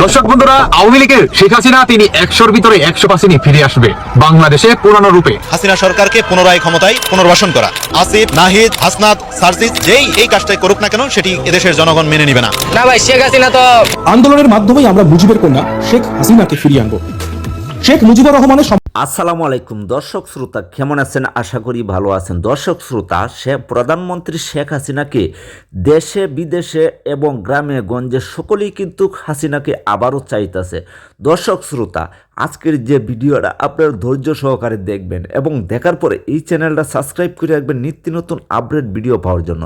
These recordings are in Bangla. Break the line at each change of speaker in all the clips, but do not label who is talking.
দর্শক বন্ধুরা আওয়ামী লীগের শেখ হাসিনা তিনি একশোর ভিতরে একশো পার্সেন্টই ফিরে আসবে বাংলাদেশে পুরানো রূপে।
হাসিনা সরকারকে পুনরায় ক্ষমতায় পুনর্বাসন করা। আসিফ নাহিদ হাসনাত সার্জিস যেই এই কাজটাই করুক না কেন সেটি এদেশের জনগণ মেনে নিবে না।
না ভাই শেখ হাসিনা তো
আন্দোলনের মাধ্যমেই আমরা মুজিবের কন্যা শেখ হাসিনাকে ফিরিয়ে আনব। শেখ মুজিবুর রহমানের
আসসালামু আলাইকুম। দর্শক শ্রোতা, কেমন আছেন? আশা করি ভালো আছেন। দর্শক শ্রোতা, সে প্রধানমন্ত্রী শেখ হাসিনাকে দেশে, বিদেশে এবং গ্রামে, গঞ্জে সকলেই কিন্তু হাসিনাকে আবারও চাইতেছে। দর্শক শ্রোতা, আজকের যে ভিডিওটা আপনার ধৈর্য সহকারে দেখবেন এবং দেখার পরে এই চ্যানেলটা সাবস্ক্রাইব করে রাখবেন নিত্য নতুন আপডেট ভিডিও পাওয়ার জন্য।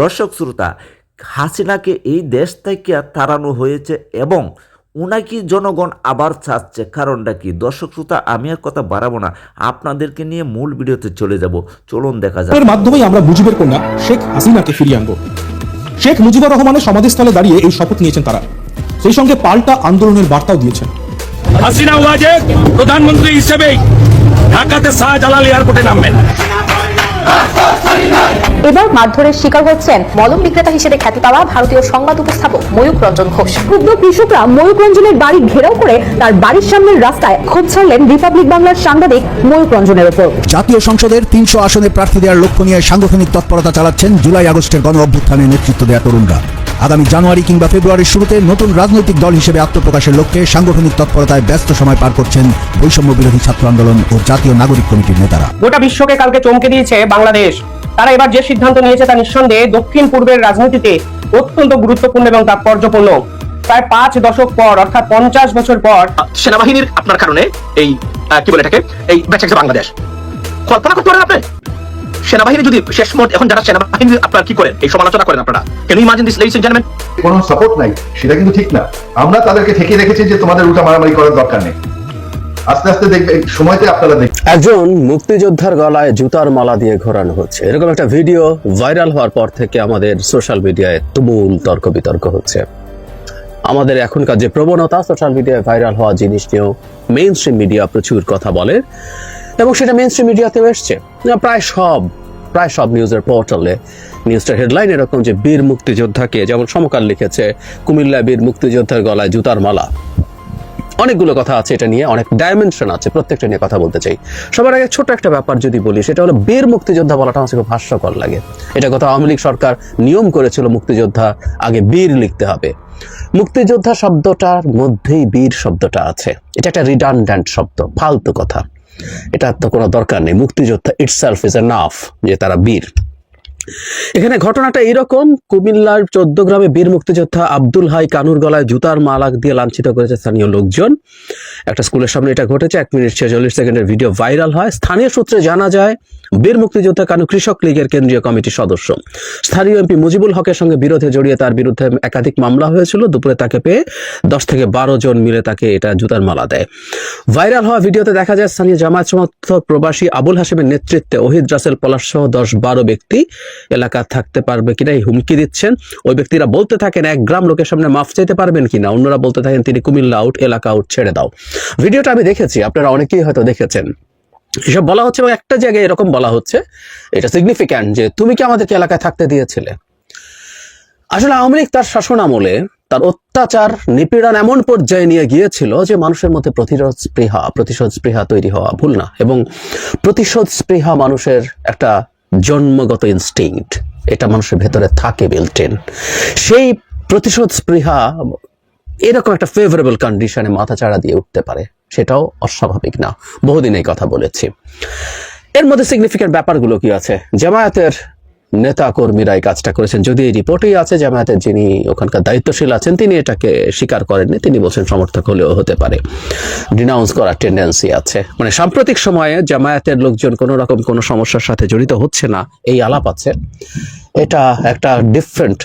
দর্শক শ্রোতা, হাসিনাকে এই দেশ থেকে তাড়ানো হয়েছে এবং ওনাকে জনগণ আবার চাচ্ছে কারণটা কি? দর্শক শ্রোতা আমি আর কথা বাড়াবো না। আপনাদেরকে নিয়ে মূল ভিডিওতে চলে যাব। চলুন দেখা যাক।
এর মাধ্যমেই আমরা মুজিবের কন্যা শেখ হাসিনাকে ফিরিয়ে আনব। শেখ মুজিবুর রহমানের সমাধিস্থলে দাঁড়িয়ে এই শপথ নিয়েছেন তারা। সেই সঙ্গে পাল্টা আন্দোলনের বার্তাও দিয়েছেন।
হাসিনা ওয়াজে প্রধানমন্ত্রী হিসেবে ঢাকাতে শাহজালাল এয়ারপোর্টে নামবেন।
এবার মারধরের শিকার হচ্ছেন মলম বিক্রেতা হিসেবে খ্যাতি পাওয়া ভারতীয় সংবাদ উপস্থাপক ময়ূক রঞ্জন ঘোষ। ক্ষুব্ধ কৃষকরা ময়ূক রঞ্জনের বাড়ি ঘেরাও করে তার বাড়ির সামনের রাস্তায় ক্ষোভ ছাড়লেন রিপাবলিক বাংলার সাংবাদিক ময়ূক রঞ্জনের ওপর।
জাতীয় সংসদের তিনশো আসনে প্রার্থী দেওয়ার লক্ষ্য নিয়ে সাংগঠনিক তৎপরতা চালাচ্ছেন জুলাই আগস্টের গণ অভ্যুত্থানে নেতৃত্ব দেওয়া তরুণরা। আগামী জানুয়ারি কিংবা ফেব্রুয়ারির শুরুতে নতুন রাজনৈতিক দল হিসেবে আত্মপ্রকাশের লক্ষ্যে সাংগঠনিক তৎপরতায় ব্যস্ত সময় পার করছেন বৈষম্য বিরোধী ছাত্র আন্দোলন ও জাতীয় নাগরিক কমিটির নেতারা।
গোটা বিশ্বকে কালকে চমকে দিয়েছে বাংলাদেশ। তারা এবার যে সিদ্ধান্ত নিয়েছে তা নিঃসন্দেহে দক্ষিণ পূর্বের রাজনীতিতে অত্যন্ত গুরুত্বপূর্ণ এবং তাৎপর্যপূর্ণ। প্রায় পাঁচ দশক পর অর্থাৎ পঞ্চাশ বছর পর
সেনাবাহিনীর আপনার কারণে এই আহ, কি বলে এটাকে? এই বেঁচে বাংলাদেশ। কল্পনা করতে পারেন আপনি? সেনাবাহিনী যদি শেষ মুহূর্তে এখন যারা সেনাবাহিনী আপনার কি করেন? এই সমালোচনা করেন আপনারা। কেন imagine this ladies and gentleman
কোনো সাপোর্ট নাই সেটা কিন্তু ঠিক না। আমরা তাদেরকে ঠেকিয়ে রেখেছি যে তোমাদের উল্টা মারামারি করার দরকার নেই। আস্তে আস্তে দেখবে সময়তে আপনারা দেখবেন।
একজন মুক্তিযোদ্ধার গলায় জুতার মালা দিয়ে ঘোরানো হচ্ছে। এরকম একটা ভিডিও ভাইরাল হওয়ার পর থেকে আমাদের সোশ্যাল মিডিয়ায় তুমুল তর্ক বিতর্ক হচ্ছে। আমাদের এখনকার যে প্রবণতা সোশ্যাল মিডিয়ায় ভাইরাল হওয়া জিনিস নিয়েও মেইন স্ট্রিম মিডিয়া প্রচুর কথা বলে। এবং সেটা মেন স্ট্রিম মিডিয়াতেও এসছে প্রায় সব প্রায় সব নিউজের পোর্টালে নিউজটার হেডলাইন এরকম যে বীর মুক্তিযোদ্ধাকে, যেমন সমকাল লিখেছে, কুমিল্লা বীর মুক্তিযোদ্ধার গলায় জুতার মালা। অনেকগুলো কথা আছে এটা নিয়ে, অনেক ডাইমেনশন আছে, প্রত্যেকটা নিয়ে কথা বলতে চাই। সবার আগে ছোট একটা ব্যাপার যদি বলি, সেটা হলো বীর মুক্তিযোদ্ধা বলাটা আমার খুব হাস্যকর লাগে। এটা কথা আওয়ামী লীগ সরকার নিয়ম করেছিল মুক্তিযোদ্ধা আগে বীর লিখতে হবে। মুক্তিযোদ্ধা শব্দটার মধ্যেই বীর শব্দটা আছে। এটা একটা রিডান্ড্যান্ট শব্দ, ফালতু কথা। এটা তো কোনো দরকার নেই। মুক্তিযোদ্ধা ইটসেলফ ইজ এ নাফ যে তারা বীর। এখানে ঘটনাটা এরকম কুমিল্লার চোদ্দ গ্রামে বীর মুক্তিযোদ্ধা আব্দুল হাই কানুর গলায় জুতার মালা দিয়ে লাঞ্ছিত করেছে স্থানীয় লোকজন। একটা স্কুলের সামনে এটা ঘটেছে, এক মিনিট ছেচল্লিশ সেকেন্ডের ভিডিও ভাইরাল হয়। স্থানীয় সূত্রে জানা যায়, বীর মুক্তিযোদ্ধা কানু কৃষক লীগের কেন্দ্রীয় কমিটির সদস্য। স্থানীয় এমপি মুজিবুল হকের সঙ্গে বিরোধে জড়িয়ে তার বিরুদ্ধে একাধিক মামলা হয়েছিল। দুপুরে তাকে পেয়ে দশ থেকে বারো জন মিলে তাকে এটা জুতার মালা দেয়। ভাইরাল হওয়া ভিডিওতে দেখা যায়, স্থানীয় জামায়াত সমর্থক প্রবাসী আবুল হাসেমের নেতৃত্বে ওহিদ রাসেল পলাশ সহ দশ বারো ব্যক্তি এলাকা থাকতে পারবে কিনা, এই হুমকি দিচ্ছেন। ওই ব্যক্তিরা বলতে থাকেন, এক গ্রাম লোকের সামনে মাফ চাইতে পারবেন কিনা? অন্যরা বলতে থাকেন, তিনি কুমিল্লা আউট এলাকা আউট ছেড়ে দাও। ভিডিওটা আমি দেখেছি, আপনারা অনেকেই হয়তো দেখেছেন। এসব বলা হচ্ছে এবং একটা জায়গায় এরকম বলা হচ্ছে। এটা সিগনিফিক্যান্ট যে, তুমি কি আমাদেরকে এলাকায় থাকতে দিয়েছিলে? আসলে আওয়ামী লীগ তার শাসন আমলে তার অত্যাচার, নিপীড়ন এমন পর্যায়ে নিয়ে গিয়েছিল যে, মানুষের মধ্যে প্রতিরোধ স্পৃহা, প্রতিশোধ স্পৃহা তৈরি হওয়া ভুল না। এবং প্রতিশোধ স্পৃহা মানুষের একটা জন্মগত ইনস্টিংক্ট এটা মানুষের ভেতরে থাকে বিল্টেন সেই প্রতিশোধ স্পৃহা এরকম একটা ফেভারেবল কন্ডিশনে মাথাচাড়া দিয়ে উঠতে পারে, সেটাও অস্বাভাবিক না। বহুদিন এই কথা বলেছি। এর মধ্যে সিগনিফিকেন্ট ব্যাপারগুলো কি আছে? জামায়াতের নেতা কর্মীরা এই কাজটা করেছেন। যদি এই রিপোর্টেই আছে জামায়াতের যিনি ওখানকার দায়িত্বশীল আছেন, তিনি এটাকে স্বীকার করেননি, তিনি বলছেন সমর্থক হলেও হতে পারে। ডিনাউন্স করার টেন্ডেন্সি আছে। মানে সাম্প্রতিক সময়ে জামায়াতের লোকজন কোনো রকম কোনো সমস্যার সাথে জড়িত হচ্ছে না, এই আলাপ আছে। এটা একটা ডিফারেন্ট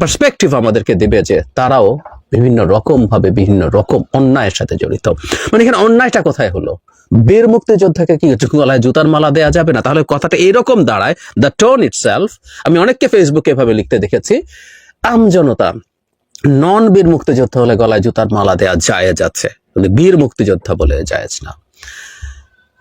পার্সপেক্টিভ আমাদেরকে দেবে যে তারাও বিভিন্ন রকম ভাবে বিভিন্ন রকম অন্যায়ের সাথে জড়িত। মানে এখানে অন্যায়টা কোথায় হলো? বীর মুক্তিযোদ্ধাকে কি গলায় জুতার মালা দেওয়া যাবে না? তাহলে কথাটা এরকম দাঁড়ায় দ্য টোন ইটসেলফ আমি অনেককে ফেসবুকে এভাবে লিখতে দেখেছি আমজনতা নন বীর মুক্তিযোদ্ধা হলে গলায় জুতার মালা দেওয়া যায় যাচ্ছে। কিন্তু বীর মুক্তিযোদ্ধা বলে জায়েজ না।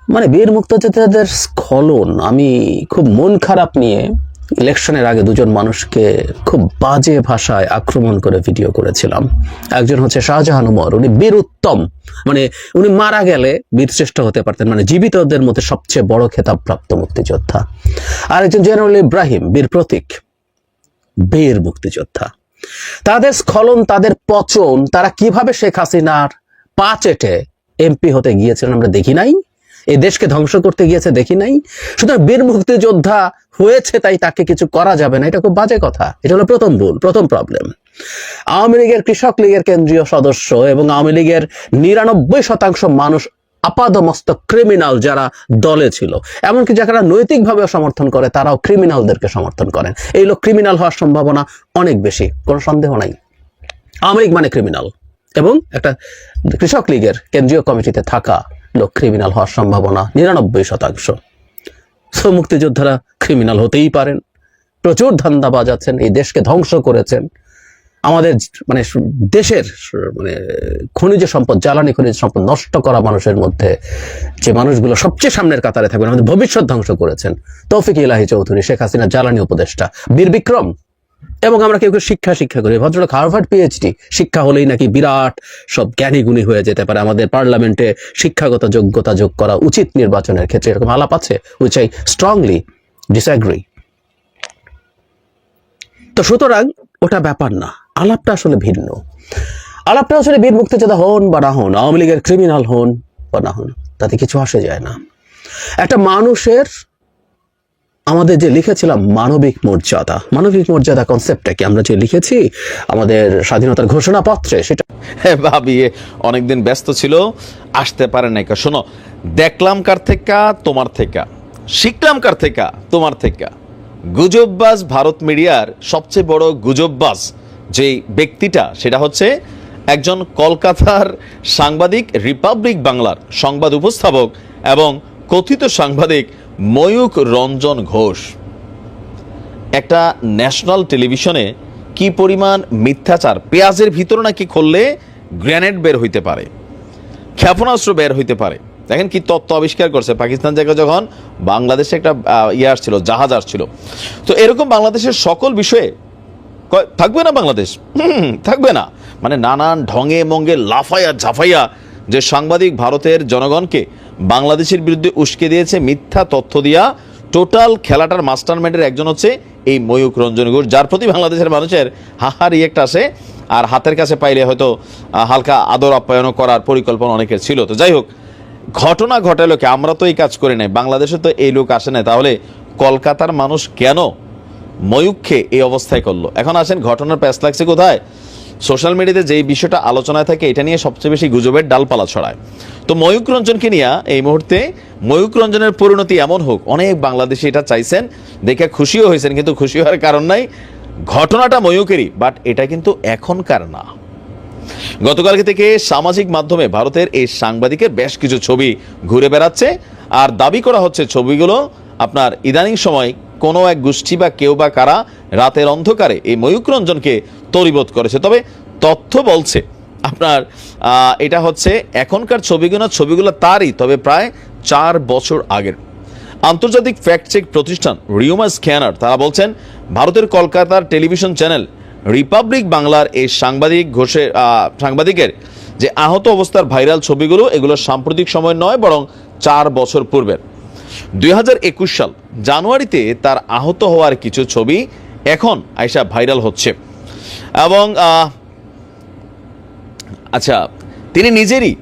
মানে বীর মুক্তিযোদ্ধাদের স্খলন, আমি খুব মন খারাপ নিয়ে ইলেকশনের আগে দুজন মানুষকে খুব বাজে ভাষায় আক্রমণ করে ভিডিও করেছিলাম। একজন হচ্ছে শাহজাহান উমর উনি বীর উত্তম। মানে উনি মারা গেলে বীরশ্রেষ্ঠ হতে পারতেন মানে জীবিতদের মধ্যে সবচেয়ে বড় খেতাবপ্রাপ্ত মুক্তিযোদ্ধা। আর একজন জেনারেল ইব্রাহিম, বীর প্রতীক। বীর মুক্তিযোদ্ধা। তাদের স্খলন, তাদের পচন, তারা কীভাবে শেখ হাসিনার পা চেটে এমপি হতে গিয়েছিলেন আমরা দেখি নাই। এই দেশকে ধ্বংস করতে গিয়েছে দেখি নাই। সুতরাং বীর মুক্তিযোদ্ধা হয়েছে তাই তাকে কিছু করা যাবে না। এটা খুব বাজে কথা। এটা হলো প্রথম ভুল, প্রথম প্রবলেম আওয়ামী লীগের কৃষক লীগের কেন্দ্রীয় সদস্য এবং আওয়ামী লীগের নিরানব্বই শতাংশ মানুষ আপাদমস্ত ক্রিমিনাল যারা দলে ছিল। এমনকি যারা নৈতিকভাবে সমর্থন করে, তারাও ক্রিমিনালদেরকে সমর্থন করেন। এই লোক ক্রিমিনাল হওয়ার সম্ভাবনা অনেক বেশি, কোনো সন্দেহ নাই। আওয়ামী লীগ মানে ক্রিমিনাল এবং একটা কৃষক লীগের কেন্দ্রীয় কমিটিতে থাকা লোক ক্রিমিনাল হওয়ার সম্ভাবনা নিরানব্বই শতাংশ। সো মুক্তিযোদ্ধারা ক্রিমিনাল হতেই পারেন। প্রচুর ধান্দাবাজ আছেন, এই দেশকে ধ্বংস করেছেন। আমাদের মানে দেশের মানে খনিজ সম্পদ, জ্বালানি খনিজ সম্পদ নষ্ট করা মানুষের মধ্যে যে মানুষগুলো সবচেয়ে সামনের কাতারে থাকবেন, আমাদের ভবিষ্যৎ ধ্বংস করেছেন। তৌফিক ইলাহি চৌধুরী, শেখ হাসিনা জ্বালানি উপদেষ্টা, বীর বিক্রম। এবং আমরা কেউ কেউ শিক্ষা শিক্ষা করি। ভদ্রলোক হার্ভার্ড পিএইচডি শিক্ষা হলেই নাকি বিরাট সব জ্ঞানী গুণী হয়ে যেতে পারে। আমাদের পার্লামেন্টে শিক্ষাগত যোগ্যতা যোগ করা উচিত নির্বাচনের ক্ষেত্রে, এরকম আলাপ আছে? উইচ আই স্ট্রংলি ডিসঅ্যাগ্রি তো সুতরাং ওটা ব্যাপার না, আলাপটা আসলে ভিন্ন। আলাপটা আসলে বীর মুক্তিযোদ্ধা হন বা না হন, আওয়ামী লীগের ক্রিমিনাল হন বা না হন, তাতে কিছু আসে যায় না। একটা মানুষের আমাদের যে লিখেছিলাম মানবিক মর্যাদা। মানবিক মর্যাদা কনসেপ্টটা কি আমরা যে লিখেছি, আমাদের স্বাধীনতার ঘোষণা ঘোষণাপত্রে সেটা
হ্যাঁ ভাবি অনেকদিন ব্যস্ত ছিল, আসতে পারে কা। শোনো, দেখলাম কার থেকে, তোমার থেকে। শিখলাম কার থেকে, তোমার থেকে। গুজববাজ ভারত মিডিয়ার সবচেয়ে বড় গুজববাজ যে ব্যক্তিটা, সেটা হচ্ছে একজন কলকাতার সাংবাদিক, রিপাবলিক বাংলার সংবাদ উপস্থাপক এবং কথিত সাংবাদিক ময়ূক রঞ্জন ঘোষ। একটা ন্যাশনাল টেলিভিশনে কি পরিমাণ মিথ্যাচার? পেঁয়াজের ভিতরে নাকি খুললে গ্রেনেড বের হইতে পারে? ক্ষেপণাস্ত্র বের হইতে পারে? দেখেন কি তত্ত্ব আবিষ্কার করছে। পাকিস্তান জায়গা যখন বাংলাদেশে একটা ইয়ে আসছিল, জাহাজ আসছিল। তো এরকম বাংলাদেশের সকল বিষয়ে থাকবে না বাংলাদেশ? থাকবে না। মানে নানান ঢঙে মঙ্গে লাফাইয়া ঝাফাইয়া যে সাংবাদিক ভারতের জনগণকে বাংলাদেশের বিরুদ্ধে উস্কে দিয়েছে মিথ্যা তথ্য দিয়া টোটাল খেলাটার মাস্টারমাইন্ডের একজন হচ্ছে এই ময়ূক রঞ্জন ঘোষ, যার প্রতি বাংলাদেশের মানুষের হাহার ইয়েক্ট আসে আর হাতের কাছে পাইলে হয়তো হালকা আদর আপ্যায়ন করার পরিকল্পনা অনেকের ছিল। তো যাই হোক, ঘটনা ঘটালো কি? আমরা তো এই কাজ করি নাই। বাংলাদেশে তো এই লোক আসে না তাহলে কলকাতার মানুষ কেন ময়ূককে এই অবস্থায় করল? এখন আসেন, ঘটনার প্যাস লাগছে কোথায়? সোশ্যাল মিডিয়াতে যেই বিষয়টা আলোচনায় থাকে, এটা নিয়ে সবচেয়ে বেশি গুজবের ডালপালা ছড়ায়। তো ময়ূক রঞ্জনকে নিয়ে এই মুহূর্তে ময়ূক রঞ্জনের পরিণতি এমন হোক, অনেক বাংলাদেশি এটা চাইছেন, দেখে খুশিও হয়েছেন, কিন্তু খুশি হওয়ার কারণ নাই। ঘটনাটা ময়ূকেরই বাট এটা কিন্তু এখনকার না। গতকালকে থেকে সামাজিক মাধ্যমে ভারতের এই সাংবাদিকের বেশ কিছু ছবি ঘুরে বেড়াচ্ছে, আর দাবি করা হচ্ছে ছবিগুলো আপনার ইদানিং সময় কোনো এক গোষ্ঠী বা কেউ বা কারা রাতের অন্ধকারে এই ময়ূক রঞ্জনকে তরিবোধ করেছে। তবে তথ্য বলছে, আপনার এটা হচ্ছে এখনকার ছবিগুলো ছবিগুলো তারই, তবে প্রায় চার বছর আগের। আন্তর্জাতিক ফ্যাক্ট চেক প্রতিষ্ঠান রিউমা স্ক্যানার, তারা বলছেন, ভারতের কলকাতার টেলিভিশন চ্যানেল রিপাবলিক বাংলার এই সাংবাদিক ঘোষের সাংবাদিকের যে আহত অবস্থার ভাইরাল ছবিগুলো, এগুলো সাম্প্রতিক সময় নয়, বরং চার বছর পূর্বের। দুই হাজার একুশ সাল, জানুয়ারিতে তার আহত হওয়ার কিছু ছবি এখন আইসা ভাইরাল হচ্ছে। এবং আচ্ছা তিনি নিজেরই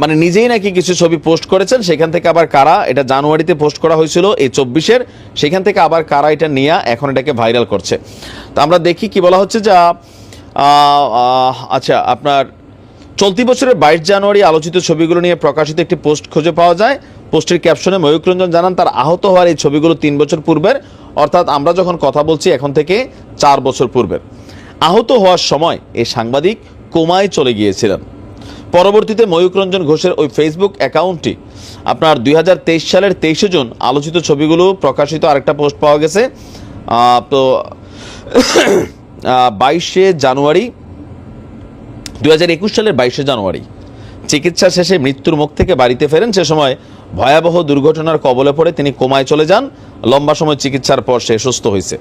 মানে নিজেই নাকি কিছু ছবি পোস্ট করেছেন, সেখান থেকে আবার কারা, এটা জানুয়ারিতে পোস্ট করা হয়েছিল, এই চব্বিশের, সেখান থেকে আবার কারা এটা নিয়ে এখন এটাকে ভাইরাল করছে। তো আমরা দেখি কি বলা হচ্ছে যা আচ্ছা আপনার চলতি বছরের বাইশ জানুয়ারি আলোচিত ছবিগুলো নিয়ে প্রকাশিত একটি পোস্ট খুঁজে পাওয়া যায়। পোস্টের ক্যাপশনে ময়ূক রঞ্জন জানান, তার আহত হওয়ার এই ছবিগুলো তিন বছর পূর্বের। অর্থাৎ আমরা যখন কথা বলছি, এখন থেকে চার বছর পূর্বের। আহত হওয়ার সময় এই সাংবাদিক কোমায় চলে গিয়েছিলেন। পরবর্তীতে ময়ূক রঞ্জন ঘোষের ওই ফেসবুক অ্যাকাউন্টটি আপনার দু হাজার তেইশ সালের তেইশে জুন আলোচিত ছবিগুলো প্রকাশিত আরেকটা পোস্ট পাওয়া গেছে। তো বাইশে জানুয়ারি, দুই হাজার একুশ সালের বাইশে জানুয়ারি। চিকিৎসা শেষে মৃত্যুর মুখ থেকে বাড়িতে ফেরেন। সে সময় ভয়াবহ দুর্ঘটনার কবলে পড়ে তিনি কোমায় চলে যান। লম্বা সময় চিকিৎসার পর সে সুস্থ হয়েছে।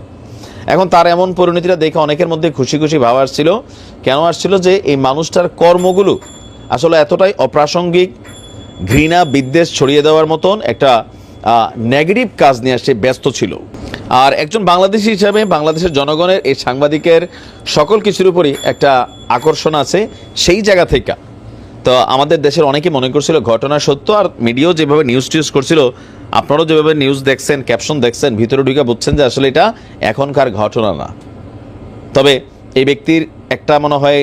এখন তার এমন পরিণতিটা দেখে অনেকের মধ্যে খুশি খুশি ভাব আসছিল। কেন আসছিল যে এই মানুষটার কর্মগুলো আসলে এতটাই অপ্রাসঙ্গিক, ঘৃণা, বিদ্বেষ ছড়িয়ে দেওয়ার মতন একটা নেগেটিভ কাজ নিয়ে সে ব্যস্ত ছিল। আর একজন বাংলাদেশি হিসাবে বাংলাদেশের জনগণের এই সাংবাদিকের সকল কিছুর উপরই একটা আকর্ষণ আছে। সেই জায়গা থেকে তো আমাদের দেশের অনেকে মনে করছিল ঘটনা সত্য, আর মিডিয়াও যেভাবে নিউজ টিউজ করছিল, আপনারাও যেভাবে নিউজ দেখছেন ক্যাপশন দেখছেন, ভিতরে ঢুকে বুঝছেন যে আসলে এটা এখনকার ঘটনা না। তবে এই ব্যক্তির একটা মনে হয়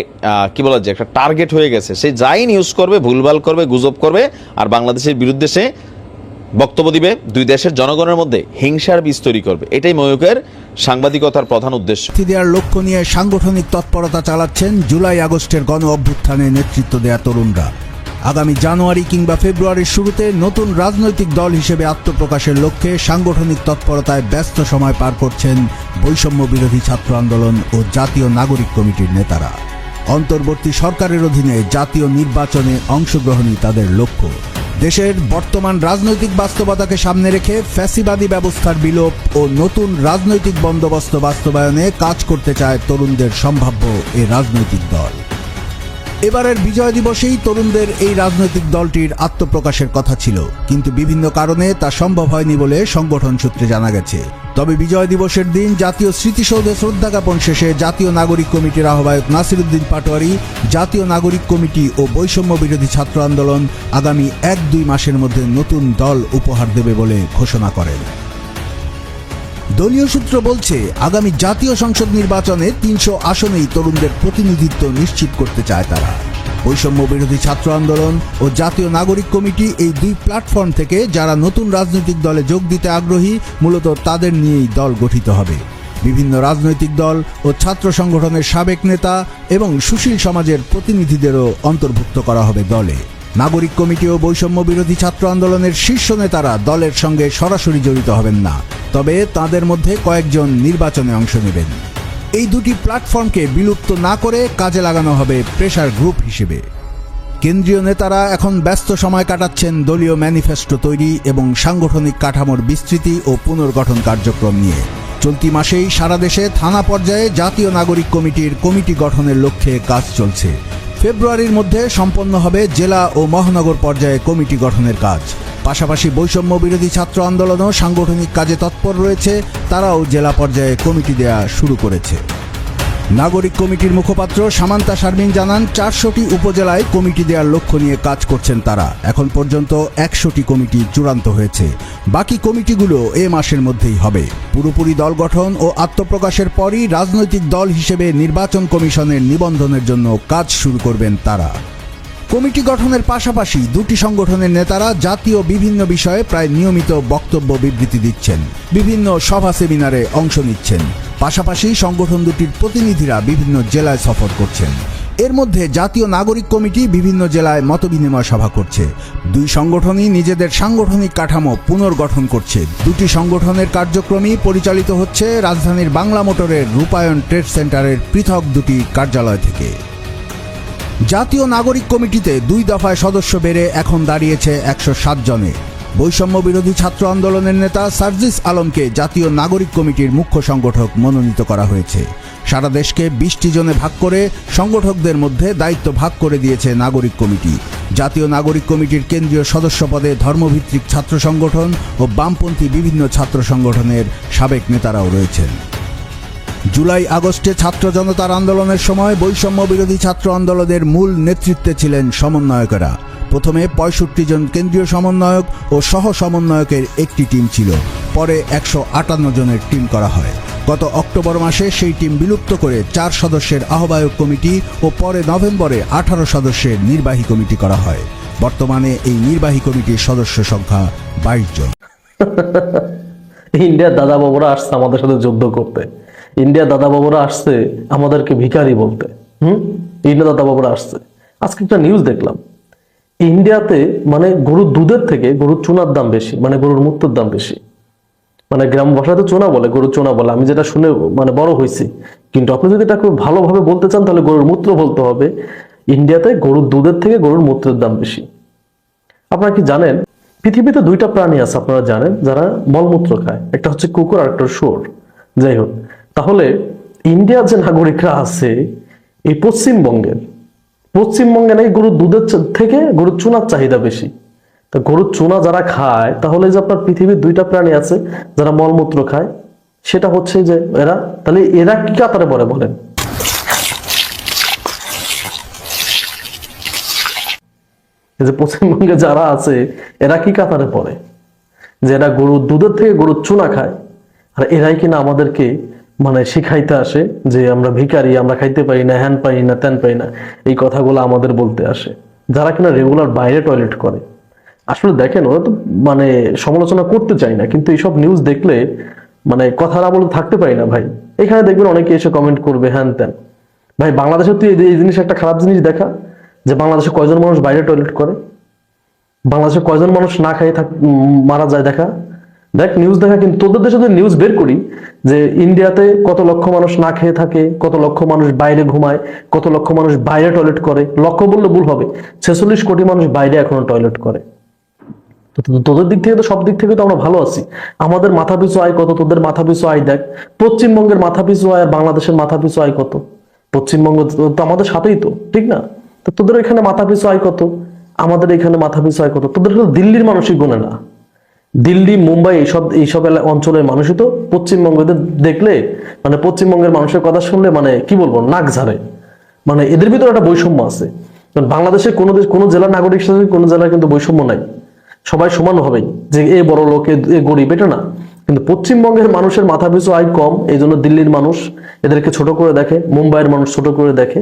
কি বলা যায়, একটা টার্গেট হয়ে গেছে। সে যাই নিউজ করবে, ভুলভাল করবে, গুজব করবে, আর বাংলাদেশের বিরুদ্ধে সে বক্তব্য দিবে দুই দেশের জনগণের মধ্যে হিংসার বীজ তৈরি করবে। এটাই ময়ূকের সাংবাদিকতার প্রধান উদ্দেশ্য।
দেওয়ার লক্ষ্য নিয়ে সাংগঠনিক তৎপরতা চালাচ্ছেন জুলাই আগস্টের গণ অভ্যুত্থানে নেতৃত্ব দেয়া তরুণরা। আগামী জানুয়ারি কিংবা ফেব্রুয়ারির শুরুতে নতুন রাজনৈতিক দল হিসেবে আত্মপ্রকাশের লক্ষ্যে সাংগঠনিক তৎপরতায় ব্যস্ত সময় পার করছেন বৈষম্য বিরোধী ছাত্র আন্দোলন ও জাতীয় নাগরিক কমিটির নেতারা। অন্তর্বর্তী সরকারের অধীনে জাতীয় নির্বাচনে অংশগ্রহণই তাদের লক্ষ্য। দেশের বর্তমান রাজনৈতিক বাস্তবতাকে সামনে রেখে ফ্যাসিবাদী ব্যবস্থার বিলোপ ও নতুন রাজনৈতিক বন্দোবস্ত বাস্তবায়নে কাজ করতে চায় তরুণদের সম্ভাব্য এ রাজনৈতিক দল। এবারের বিজয় দিবসেই তরুণদের এই রাজনৈতিক দলটির আত্মপ্রকাশের কথা ছিল, কিন্তু বিভিন্ন কারণে তা সম্ভব হয়নি বলে সংগঠন সূত্রে জানা গেছে। তবে বিজয় দিবসের দিন জাতীয় স্মৃতিসৌধে শ্রদ্ধা জ্ঞাপন শেষে জাতীয় নাগরিক কমিটির আহ্বায়ক নাসিরুদ্দিন পাটোয়ারি, জাতীয় নাগরিক কমিটি ও বৈষম্য বিরোধী ছাত্র আন্দোলন আগামী এক দুই মাসের মধ্যে নতুন দল উপহার দেবে বলে ঘোষণা করেন। দলীয় সূত্র বলছে, আগামী জাতীয় সংসদ নির্বাচনে তিনশো আসনেই তরুণদের প্রতিনিধিত্ব নিশ্চিত করতে চায় তারা। বৈষম্য বিরোধী ছাত্র আন্দোলন ও জাতীয় নাগরিক কমিটি এই দুই প্ল্যাটফর্ম থেকে যারা নতুন রাজনৈতিক দলে যোগ দিতে আগ্রহী, মূলত তাদের নিয়েই দল গঠিত হবে। বিভিন্ন রাজনৈতিক দল ও ছাত্র সংগঠনের সাবেক নেতা এবং সুশীল সমাজের প্রতিনিধিদেরও অন্তর্ভুক্ত করা হবে দলে। নাগরিক কমিটি ও বৈষম্য বিরোধী ছাত্র আন্দোলনের শীর্ষ নেতারা দলের সঙ্গে সরাসরি জড়িত হবেন না, তবে তাদের মধ্যে কয়েকজন নির্বাচনে অংশ নেবেন। এই দুটি প্ল্যাটফর্মকে বিলুপ্ত না করে কাজে লাগানো হবে প্রেশার গ্রুপ হিসেবে। কেন্দ্রীয় নেতারা এখন ব্যস্ত সময় কাটাচ্ছেন দলীয় ম্যানিফেস্টো তৈরি এবং সাংগঠনিক কাঠামোর বিস্তৃতি ও পুনর্গঠন কার্যক্রম নিয়ে। চলতি মাসেই সারা দেশে থানা পর্যায়ে জাতীয় নাগরিক কমিটির কমিটি গঠনের লক্ষ্যে কাজ চলছে। ফেব্রুয়ারির মধ্যে সম্পন্ন হবে জেলা ও মহানগর পর্যায়ে কমিটি গঠনের কাজ। পাশাপাশি বৈষম্য বিরোধী ছাত্র আন্দোলনও সাংগঠনিক কাজে তৎপর রয়েছে, তারাও জেলা পর্যায়ে কমিটি দেয়া শুরু করেছে। নাগরিক কমিটির মুখপাত্র সামান্তা শারমিন জানান, চারশোটি উপজেলায় কমিটি দেওয়ার লক্ষ্য নিয়ে কাজ করছেন তারা। এখন পর্যন্ত একশোটি কমিটি চূড়ান্ত হয়েছে। বাকি কমিটিগুলো এ মাসের মধ্যেই হবে। পুরোপুরি দল গঠন ও আত্মপ্রকাশের পরই রাজনৈতিক দল হিসেবে নির্বাচন কমিশনের নিবন্ধনের জন্য কাজ শুরু করবেন তারা। কমিটি গঠনের পাশাপাশি দুটি সংগঠনের নেতারা জাতীয় বিভিন্ন বিষয়ে প্রায় নিয়মিত বক্তব্য বিবৃতি দিচ্ছেন। বিভিন্ন সভা সেমিনারে অংশ নিচ্ছেন। পাশাপাশি সংগঠন দুটির প্রতিনিধিরা বিভিন্ন জেলায় সফর করছেন। এর মধ্যে জাতীয় নাগরিক কমিটি বিভিন্ন জেলায় মতবিনিময় সভা করছে। দুই সংগঠনই নিজেদের সাংগঠনিক কাঠামো পুনর্গঠন করছে। দুটি সংগঠনের কার্যক্রমই পরিচালিত হচ্ছে রাজধানীর বাংলা মোটরের রূপায়ণ ট্রেড সেন্টারের পৃথক দুটি কার্যালয় থেকে। জাতীয় নাগরিক কমিটিতে দুই দফায় সদস্য বেড়ে এখন দাঁড়িয়েছে একশো সাত জনে। বৈষম্য বিরোধী ছাত্র আন্দোলনের নেতা সার্জিস আলমকে জাতীয় নাগরিক কমিটির মুখ্য সংগঠক মনোনীত করা হয়েছে। সারা দেশকে বিশটি জনে ভাগ করে সংগঠকদের মধ্যে দায়িত্ব ভাগ করে দিয়েছে নাগরিক কমিটি। জাতীয় নাগরিক কমিটির কেন্দ্রীয় সদস্য পদে ধর্মভিত্তিক ছাত্র সংগঠন ও বামপন্থী বিভিন্ন ছাত্র সংগঠনের সাবেক নেতারাও রয়েছেন। জুলাই আগস্টে ছাত্র জনতার আন্দোলনের সময় বৈষম্য বিরোধী ছাত্র আন্দোলনের মূল নেতৃত্বে ছিলেন সমন্বয়কেরা। প্রথমে পঁয়ষট্টি জন কেন্দ্রীয় সমন্বয়ক ও সহ সমন্বয়কের একটি টিম ছিল। পরে একশো আটান্ন জনের টিম করা হয়। গত অক্টোবর মাসে সেই টিম বিলুপ্ত করে চার সদস্যের আহ্বায়ক কমিটি ও পরে নভেম্বরে আঠারো সদস্যের নির্বাহী কমিটি করা হয়। বর্তমানে এই নির্বাহী কমিটির সদস্য সংখ্যা বাইশ জন।
ইন্ডিয়ার দাদা বাবুরা আসছে আমাদের সাথে যুদ্ধ করতে। ইন্ডিয়ার দাদা বাবুরা আসছে, আমাদেরকে ভিখারি বলতে। হুম? ইন্ডিয়া দাদা বাবুরা আসছে। আজকে একটা নিউজ দেখলাম। ইন্ডিয়াতে মানে গরুর দুধের থেকে গরুর চুনার দাম বেশি মানে গরুর মূত্রের দাম বেশি। মানে গ্রাম ভাষাতে চোনা বলে, গরুর চোনা বলে। আমি যেটা শুনে মানে বড় হয়েছি। কিন্তু আপনি যদি এটা খুব ভালোভাবে বলতে চান, তাহলে গরুর মূত্র বলতে হবে। ইন্ডিয়াতে গরুর দুধের থেকে গরুর মূত্রের দাম বেশি। আপনারা কি জানেন? পৃথিবীতে দুইটা প্রাণী আছে, আপনারা জানেন, যারা মলমূত্র খায়। একটা হচ্ছে কুকুর আর একটা শুয়োর। যাই হোক তাহলে ইন্ডিয়ার যে নাগরিকরা আছে এই পশ্চিমবঙ্গের, পশ্চিমবঙ্গে নাকি গরুর দুধের থেকে গরুর চুনার চাহিদা বেশি। তা গরুর চুনা যারা খায়, তাহলে যে আপনার পৃথিবীর দুইটা প্রাণী আছে যারা মলমূত্র খায়, সেটা হচ্ছে যে এরা, তাহলে এরা কি কাতারে পড়ে বলেন? যে পশ্চিমবঙ্গে যারা আছে, এরা কি কাতারে পড়ে যে এরা গরুর দুধের থেকে গরুর চুনা খায়। আর এরাই কিনা আমাদেরকে মানে শিখাইতে আসে যে আমরা ভিখারি, আমরা খাইতে পারি না হ্যান পাই না ত্যান পাই না, এই কথাগুলো আমাদের বলতে আসে। যারা কিনা রেগুলার বাইরে টয়লেট করে। আসলে দেখেন, ওরা তো মানে সমালোচনা করতে চাই না, কিন্তু এইসব নিউজ দেখলে মানে কথা না বলে থাকতে পারি না ভাই। এখানে দেখবেন অনেকে এসে কমেন্ট করবে হ্যান ত্যান ভাই, বাংলাদেশে তুই এই জিনিস, একটা খারাপ জিনিস দেখা, যে বাংলাদেশে কয়জন মানুষ বাইরে টয়লেট করে? বাংলাদেশে কয়জন মানুষ না থাক মারা যায় দেখা? দেখ নিউজ দেখা কিন্তু, তোদের দেশে যদি নিউজ বের করি, যে ইন্ডিয়াতে কত লক্ষ মানুষ না খেয়ে থাকে, কত লক্ষ মানুষ বাইরে ঘুমায়, কত লক্ষ মানুষ বাইরে টয়লেট করে লক্ষ বললে ভুল হবে। ছেচল্লিশ কোটি মানুষ বাইরে এখনও টয়লেট করে। তো তো- তোদের দিক থেকে তো, সব দিক থেকে তো আমরা ভালো আছি। আমাদের মাথা পিছু আয় কত? তোদের মাথা পিছু আয় দেখ, পশ্চিমবঙ্গের মাথা পিছু আয় আর বাংলাদেশের মাথা পিছু আয় কত? পশ্চিমবঙ্গ তো- তো আমাদের সাথেই তো, ঠিক না? তো তোদের এখানে মাথা পিছু আয় কত? আমাদের এখানে মাথা পিছু আয় কত? তোদের দিল্লির মানুষই গোনে না। দিল্লি, মুম্বাই এইসব এইসব অঞ্চলের মানুষই তো পশ্চিমবঙ্গদের দেখলে মানে পশ্চিমবঙ্গের মানুষের কথা শুনলে মানে কি বলব, নাক ঝাড়ে। মানে এদের ভিতরে একটা বৈষম্য আছে। কারণ বাংলাদেশের কোনো দেশ কোনো জেলার নাগরিক সাথে কোনো জেলার কিন্তু বৈষম্য নাই। সবাই সমান হবেই যে এ বড় লোক, এ গরিব, এটা না। কিন্তু পশ্চিমবঙ্গের মানুষের মাথা পিছু আয় কম এই জন্য দিল্লির মানুষ এদেরকে ছোট করে দেখে, মুম্বাইয়ের মানুষ ছোট করে দেখে।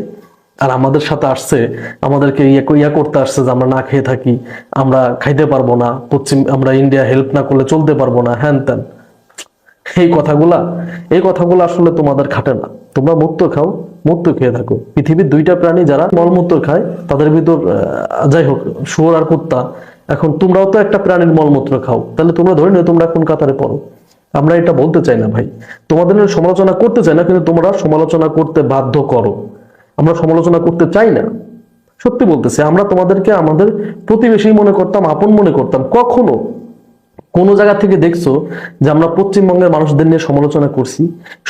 আর আমাদের সাথে আসছে, আমাদেরকে ইয়ে ইয়া করতে আসছে যে আমরা না খেয়ে থাকি, আমরা খাইতে পারব না, পশ্চিম, আমরা ইন্ডিয়া হেল্প না করলে চলতে পারব না, হ্যান ত্যান। এই কথাগুলা, এই কথাগুলো আসলে তোমাদের খাটে না। তোমরা মুক্ত খাও, মুক্ত খেয়ে থাকো। পৃথিবীর দুইটা প্রাণী যারা মলমূত্র খায়, তাদের ভিতর যাই হোক, শুয়োর আর কুত্তা, এখন তোমরাও তো একটা প্রাণীর মলমূত্র খাও, তাহলে তোমরা ধরে নিও তোমরা কোন কাতারে পড়ো। আমরা এটা বলতে চাই না ভাই। তোমাদের সমালোচনা করতে চাই না, কিন্তু তোমরা সমালোচনা করতে বাধ্য করো। আমরা সমালোচনা করতে চাই না। সত্যি বলতেছি, আমরা তোমাদেরকে আমাদের প্রতিবেশী মনে করতাম, আপন মনে করতাম। কখনো কোন জায়গা থেকে দেখছ যে আমরা পশ্চিমবঙ্গের মানুষদের নিয়ে সমালোচনা করছি?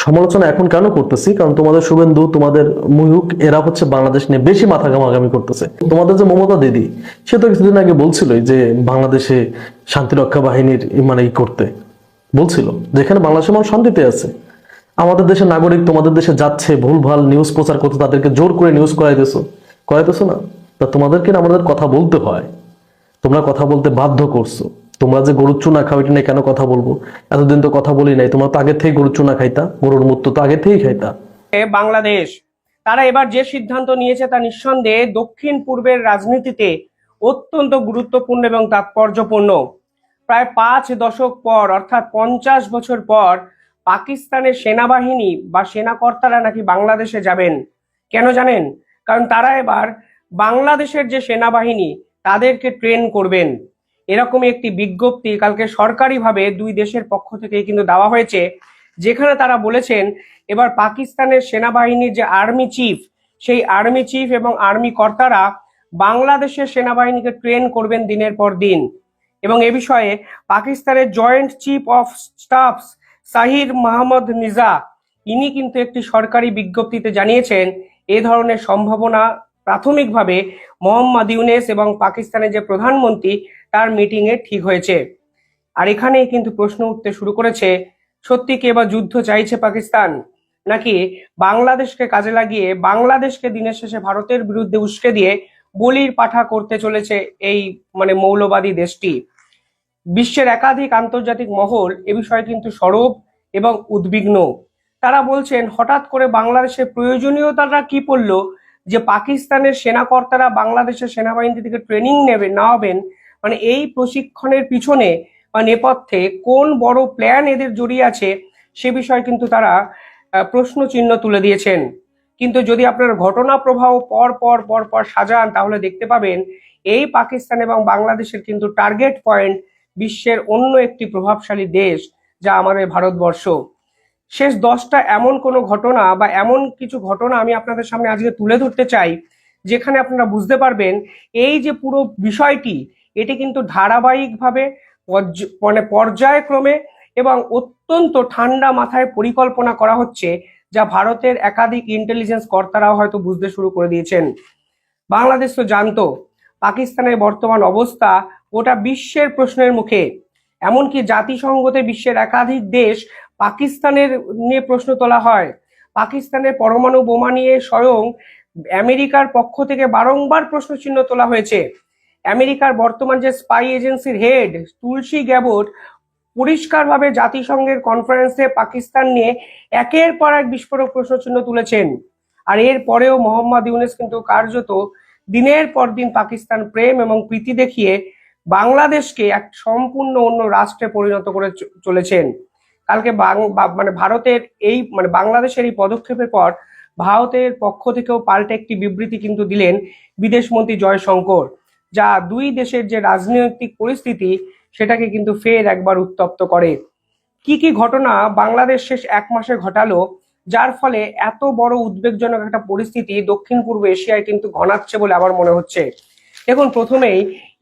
সমালোচনা এখন কেন করতেছি? কারণ তোমাদের শুভেন্দু, তোমাদের মুহুক এরা হচ্ছে বাংলাদেশ নিয়ে বেশি মাথা ঘামাঘামি করতেছে। তোমাদের যে মমতা দিদি, সে তো কিছুদিন আগে বলছিলই যে বাংলাদেশে শান্তিরক্ষা বাহিনীর মানে ই করতে। বলছিল যেখানে বাংলাদেশের মানুষ শান্তিতে আছে। আমাদের দেশের নাগরিক তোমাদের দেশে যাচ্ছে, ভুলভাল নিউজ প্রচার করতে তাদেরকে জোর করে নিউজ করাইতেছো। করাইতেছো না? তা তোমাদেরকে না আমাদের কথা বলতে হয়? তোমরা কথা বলতে বাধ্য করছ। তোমরা যে গরুর চুনা খাও, এটা নিয়ে কেন কথা বলব? এতদিন তো কথা বলি নাই। তোমরা তো আগে থেকে গরুর চুনা খাইতা, গরুর মূত্র তো আগে থেকেই খাইতা।
বাংলাদেশ, তারা এবার যে সিদ্ধান্ত নিয়েছে তা নিঃসন্দেহে দক্ষিণ পূর্বের রাজনীতিতে অত্যন্ত গুরুত্বপূর্ণ এবং তাৎপর্যপূর্ণ। প্রায় পাঁচ দশক পর, অর্থাৎ পঞ্চাশ বছর পর পাকিস্তানের সেনাবাহিনী বা সেনাকর্তারা নাকি বাংলাদেশে যাবেন? কেন জানেন? কারণ তারা এবার বাংলাদেশের যে সেনাবাহিনী, তাদেরকে ট্রেন করবেন। এরকমই একটি বিজ্ঞপ্তি কালকে সরকারিভাবে দুই দেশের পক্ষ থেকে কিন্তু দেওয়া হয়েছে, যেখানে তারা বলেছেন, এবার পাকিস্তানের সেনাবাহিনীর যে আর্মি চিফ সেই আর্মি চিফ এবং আর্মি কর্তারা বাংলাদেশের সেনাবাহিনীকে ট্রেন করবেন দিনের পর দিন। এবং এ বিষয়ে পাকিস্তানের joint chief of staff Sahir Mahmud নিজা, ইনি কিন্তু একটি সরকারি বিজ্ঞপ্তিতে জানিয়েছেন, এ ধরনের সম্ভাবনা প্রাথমিকভাবে মোহাম্মদ ইউনেস এবং পাকিস্তানের যে প্রধানমন্ত্রী, তার মিটিংয়ে ঠিক হয়েছে। আর এখানেই কিন্তু প্রশ্ন উঠতে শুরু করেছে, সত্যি কি এবার যুদ্ধ চাইছে পাকিস্তান? নাকি বাংলাদেশকে কাজে লাগিয়ে বাংলাদেশকে দিনের শেষে ভারতের বিরুদ্ধে উস্কে দিয়ে বলির পাঠা করতে চলেছে এই মানে মৌলবাদী দেশটি? বিশ্বের একাধিক আন্তর্জাতিক মহল এ বিষয়ে কিন্তু সরব এবং উদ্বিগ্ন। তারা বলছেন, হঠাৎ করে বাংলাদেশের প্রয়োজনীয়তাটা কি পড়ল? যে পাকিস্তানের সেনাকর্তারা বাংলাদেশের সেনাবাহিনী থেকে ট্রেনিং নেবে না হবেন মানে এই প্রশিক্ষণের পিছনে বা নেপথ্যে কোন বড় প্ল্যান এদের জড়িয়ে আছে, সে বিষয়ে কিন্তু তারা প্রশ্ন চিহ্ন তুলে দিয়েছেন। কিন্তু যদি আপনার ঘটনা প্রবাহ পর পর পর পর সাজান, তাহলে দেখতে পাবেন, এই পাকিস্তান এবং বাংলাদেশের কিন্তু টার্গেট পয়েন্ট বিশ্বের অন্য একটি প্রভাবশালী দেশ যা আমাদের ভারতবর্ষ। শেষ দশটা এমন কোনো ঘটনা বা এমন কিছু ঘটনা আমি আপনাদের সামনে আজকে তুলে ধরতে চাই, যেখানে আপনারা বুঝতে পারবেন এই যে পুরো বিষয়টি, এটি কিন্তু ধারাবাহিকভাবে মানে পর্যায়ক্রমে এবং অত্যন্ত ঠান্ডা মাথায় পরিকল্পনা করা হচ্ছে, যা ভারতের একাধিক ইন্টেলিজেন্স কর্তারাও হয়তো বুঝতে শুরু করে দিয়েছেন। বাংলাদেশ তো জানতো, পাকিস্তানের বর্তমান অবস্থা গোটা বিশ্বের প্রশ্নের মুখে। এমনকি জাতিসংঘতে বিশ্বের একাধিক দেশ পাকিস্তানের নিয়ে প্রশ্ন তোলা হয়। পাকিস্তানের পরমাণু বোমা নিয়ে স্বয়ং আমেরিকার পক্ষ থেকে বারংবার প্রশ্নচিহ্ন তোলা হয়েছে। আমেরিকার বর্তমান যে স্পাই এজেন্সির হেড, তুলসী গ্যাবট, পরিষ্কারভাবে জাতিসংঘের কনফারেন্সে পাকিস্তান নিয়ে একের পর এক বিস্ফোরক প্রশ্নচিহ্ন তুলেছেন। আর এর পরেও মোহাম্মদ ইউনেস কিন্তু কার্যত দিনের পর দিন পাকিস্তান প্রেম এবং প্রীতি দেখিয়ে বাংলাদেশকে এক সম্পূর্ণ অন্য রাষ্ট্রে পরিণত করে চলেছেন। কালকে মানে ভারতের এই মানে বাংলাদেশের এই পদক্ষেপের পর ভারতের পক্ষ থেকেও পাল্টে একটি বিবৃতি কিন্তু দিলেন বিদেশমন্ত্রী জয়শঙ্কর, যা দুই দেশের যে রাজনৈতিক পরিস্থিতি সেটাকে কিন্তু ফের একবার উত্তপ্ত করে। কি কি ঘটনা বাংলাদেশ শেষ এক মাসে ঘটালো, যার ফলে এত বড় উদ্বেগজনক একটা পরিস্থিতি দক্ষিণ পূর্ব এশিয়ায় কিন্তু ঘনাচ্ছে বলে আমার মনে হচ্ছে। দেখুন, প্রথমেই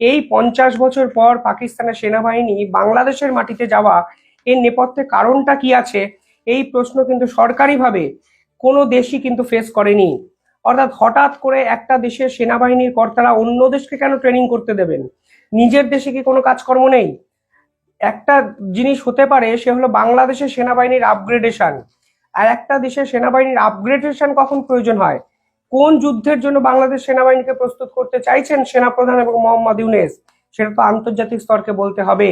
এই পঞ্চাশ বছর পর পাকিস্তানের সেনাবাহিনী বাংলাদেশের মাটিতে যাওয়া, এর নেপথ্যে কারণটা কি আছে? এই প্রশ্ন কিন্তু সরকারিভাবে কোনো দেশই কিন্তু ফেস করেনি। অর্থাৎ হঠাৎ করে একটা দেশের সেনাবাহিনীর কর্তারা অন্য দেশকে কেন ট্রেনিং করতে দেবেন? নিজের দেশে কি কোনো কাজকর্ম নেই? একটা জিনিস হতে পারে, সে হলো বাংলাদেশের সেনাবাহিনীর আপগ্রেডেশন আর একটা দেশের সেনাবাহিনীর আপগ্রেডেশন কখন প্রয়োজন হয়? কোন যুদ্ধের জন্য বাংলাদেশ সেনাবাহিনীকে প্রস্তুত করতে চাইছেন সেনাপ্রধান এবং মোহাম্মদ ইউনেস? সেটা তো আন্তর্জাতিক স্তরকে বলতে হবে।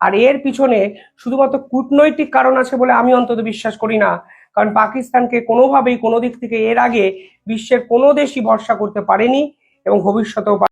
আর এর পিছনে শুধুমাত্র কূটনৈতিক কারণ আছে বলে আমি অন্তত বিশ্বাস করি না। কারণ পাকিস্তানকে কোনোভাবেই কোনো দিক থেকে এর আগে বিশ্বের কোনো দেশই ভরসা করতে পারেনি এবং ভবিষ্যতেও